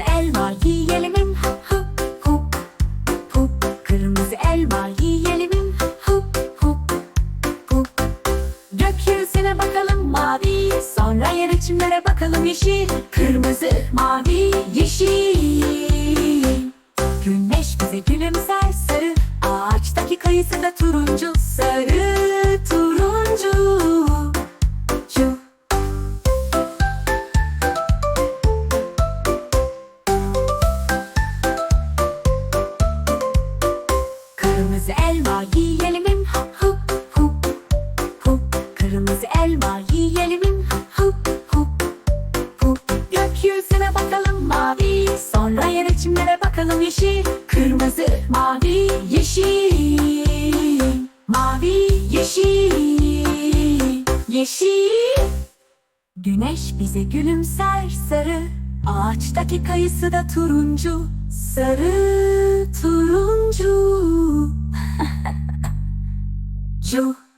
Kırmızı elma yiyelim hop hop hop hop Kırmızı elma yiyelim hop hop hop Gökyüzüne bakalım mavi. Sonra yer içimlere bakalım yeşil. Kırmızı, mavi, yeşil. Güneş bize gülümser. Kırmızı elma yiyelim hup hup hup Kırmızı elma yiyelim hup hup hup Gökyüzüne bakalım mavi. Sonra yer içimlere bakalım yeşil. Kırmızı, mavi, yeşil. Mavi, yeşil. Yeşil. Güneş bize gülümser sarı. Ağaçtaki kayısı da turuncu. Sarı turuncu Radio.